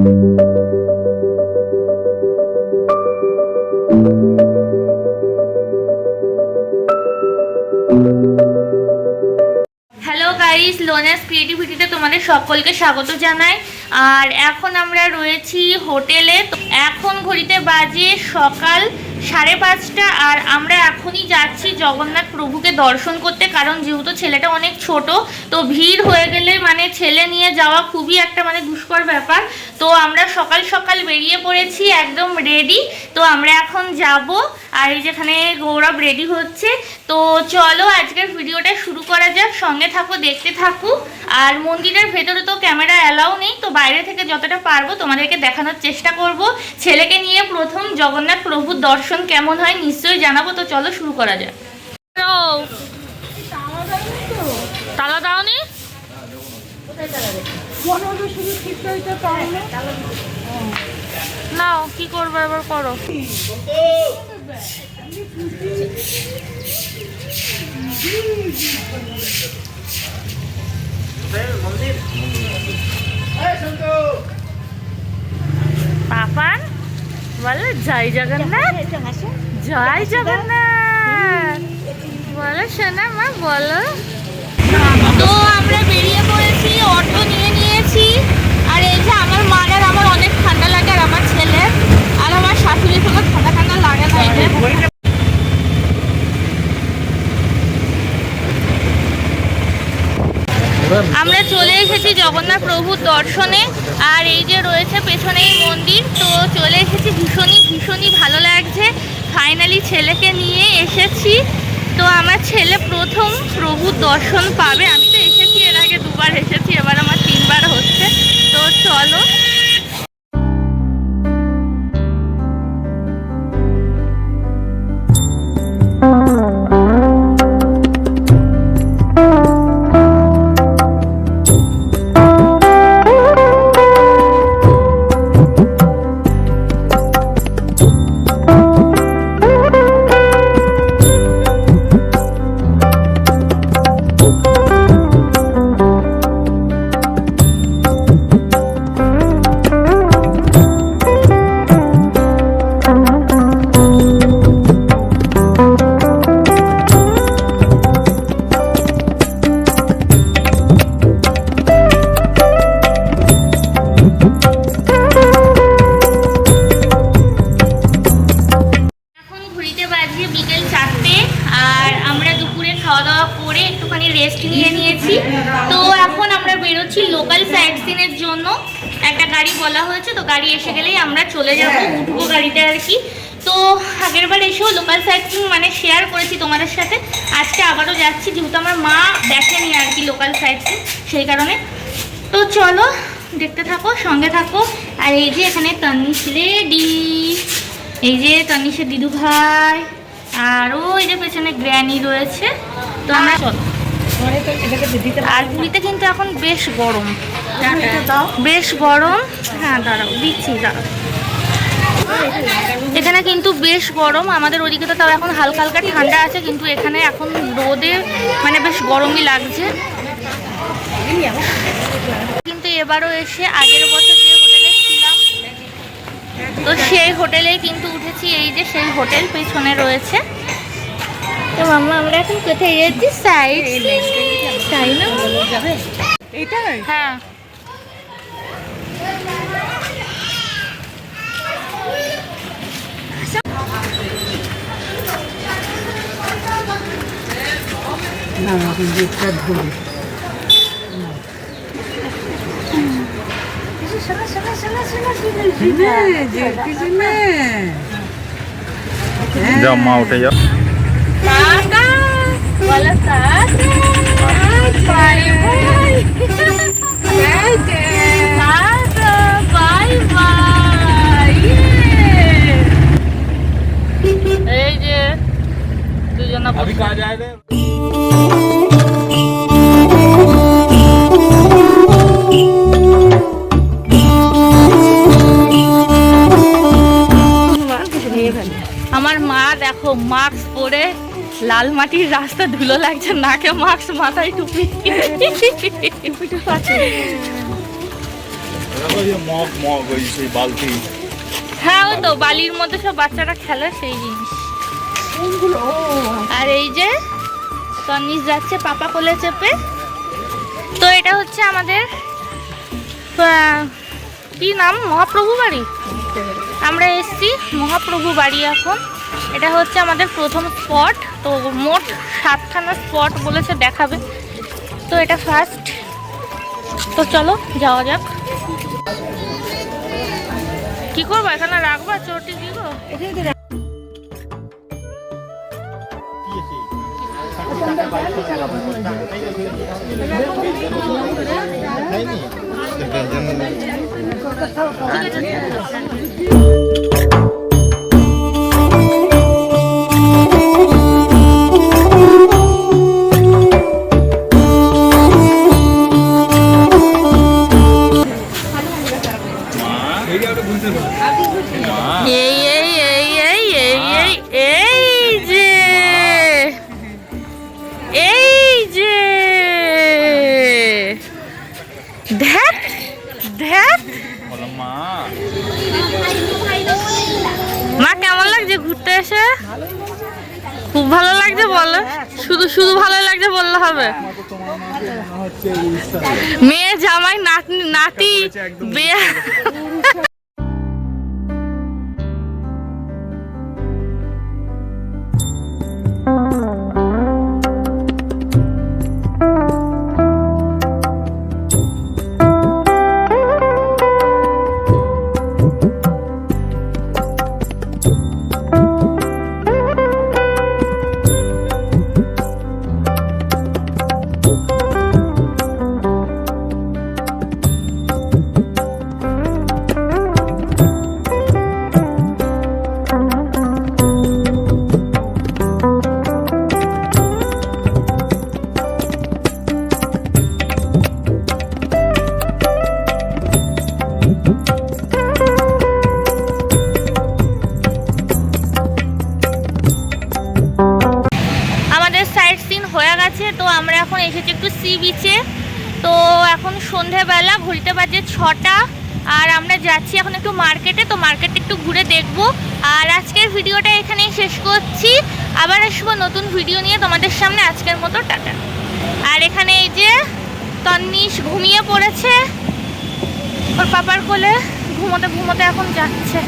Hello guys লোনাস ক্রিয়েটিভিটিতে তোমাদের সকলকে স্বাগত জানাই। আর এখন আমরা রয়েছি হোটেলে। এখন ঘড়িতে বাজে সকাল সাড়ে পাঁচটা আর আমরা এখনই যাচ্ছি জগন্নাথ প্রভুকে দর্শন করতে, কারণ যেহেতু ছেলেটা অনেক ছোট, তো ভিড় হয়ে গেলে মানে ছেলে নিয়ে যাওয়া খুবই একটা মানে দুষ্কর ব্যাপার। তো আমরা সকাল সকাল বেরিয়ে পড়েছি, একদম রেডি তো আমরা এখন যাব, আর এই যেখানে গৌরব রেডি হচ্ছে। তো চলো আজকের ভিডিওটা শুরু করা যাক, সঙ্গে থাকো, দেখতে থাকো। আর মন্দিরের ভেতরে তো ক্যামেরা অ্যালাউ নেই, তো বাইরে থেকে যতটা পারব তোমাদেরকে দেখানোর চেষ্টা করব। ছেলেকে নিয়ে প্রথম জগন্নাথ প্রভুর দর্শন কেমন হয় নিশ্চয়ই জানাব তো চলো শুরু করা যাক। তালা দাওনি নাও কি করব এবার করো। পাপান জয় জগন্নাথ। জয় জগন্নাথ। বলো সোনা মা বলো। তো আমরা বেরিয়ে পড়েছি অটো নিয়ে নিয়েছি আর এই যে আমার মার আর আমার অনেক ঠান্ডা লাগে আর আমার ছেলে আর আমার শাশুড়ির কোনো ঠান্ডা ঠান্ডা লাগে না এই যে আমরা চলে এসেছি জগন্নাথ প্রভুর দর্শনে। আর এই যে রয়েছে পেছনেই মন্দির, তো চলে এসেছি ভীষণই ভীষণই ভালো লাগছে। ফাইনালি ছেলেকে নিয়ে এসেছি। তো আমার ছেলে প্রথম প্রভুর দর্শন পাবে। আমি তো এসেছি এর আগে দুবার এসেছি। তো এখন আমরা বেরোচ্ছি লোকাল সাইট সিনের জন্য। একটা গাড়ি বলা হয়েছে তো গাড়ি এসে গেলেই আমরা চলে যাব উঠবো গাড়িতে আর কি। তো আগের বার এসেও লোকাল সাইট সিন মানে শেয়ার করেছি তোমাদের সাথে। আজকে আবারও যাচ্ছি যেহেতু আমার মা দেখেনি আর কি লোকাল সাইট সিন সেই কারণে। তো চলো দেখতে থাকো সঙ্গে থাকো। আর এই যে এখানে তনিশ রেডি। এই যে তনিশের দিদু ভাই আর ওই যে পেছনে গ্র্যানি রয়েছে। তো আমরা চলো। আর পুরীতে কিন্তু এখন বেশ গরম। বেশ গরম। হ্যাঁ দাঁড়াও, দিচ্ছি, দাঁড়াও। এখানে কিন্তু বেশ গরম। আমাদের ওদিকে তো তাও এখন হালকা হালকা ঠান্ডা আছে, কিন্তু এখানে এখন রোদে মানে বেশ গরমই লাগছে। কিন্তু এবারও এসে আগের বছর যে হোটেলে ছিলাম, তো সেই হোটেলেই কিন্তু উঠেছি। এই যে সেই হোটেল, পেছনে রয়েছে। তো মাম্মা আমরা এখন কোথায় যাচ্ছি? সাইড তাই না এইটাই? হ্যাঁ। না ধরে। যাও মা উঠে যাও। अभी कहाँ जा रहे हैं? আমার মা দেখো মাস্ক পরে লাল মাটির রাস্তা ধুলো লাগছে, নাকে মাস্ক, মাথায় টুপি। হ্যাঁ ওই তো, বালির মধ্যে সব বাচ্চারা খেলে সেই জিনিস। আর এই যে তনিস যাচ্ছে পাপা কোলে চেপে। তো এটা হচ্ছে আমাদের কি নাম? মহাপ্রভু বাড়ি? আমরা এসছি মহাপ্রভু বাড়ি এখন। এটা হচ্ছে আমাদের প্রথম স্পট তো মোট সাতখানা স্পট বলেছে দেখাবে। তো এটা ফার্স্ট তো চলো যাওয়া যাক। কি করব এখানে রাখবা চটি দিব? এই খুব ভালো লাগছে বলো? শুধু শুধু ভালো লাগছে বললে হবে। মেয়ে জামাই নাতি নাতি বিয়ে এখন এসেছি একটু সি বিচে তো এখন সন্ধেবেলা ঘুরতে বাজে ছটা। আর আমরা যাচ্ছি এখন একটু মার্কেটে তো মার্কেটে একটু ঘুরে দেখব। আর আজকের ভিডিওটা এখানেই শেষ করছি। আবার আসব নতুন ভিডিও নিয়ে তোমাদের সামনে আজকের মতো, টাটা। আর এখানে এই যে তন্নিশ ঘুমিয়ে পড়েছে। ওর পাপার কোলে ঘুমোতে ঘুমোতে এখন যাচ্ছে।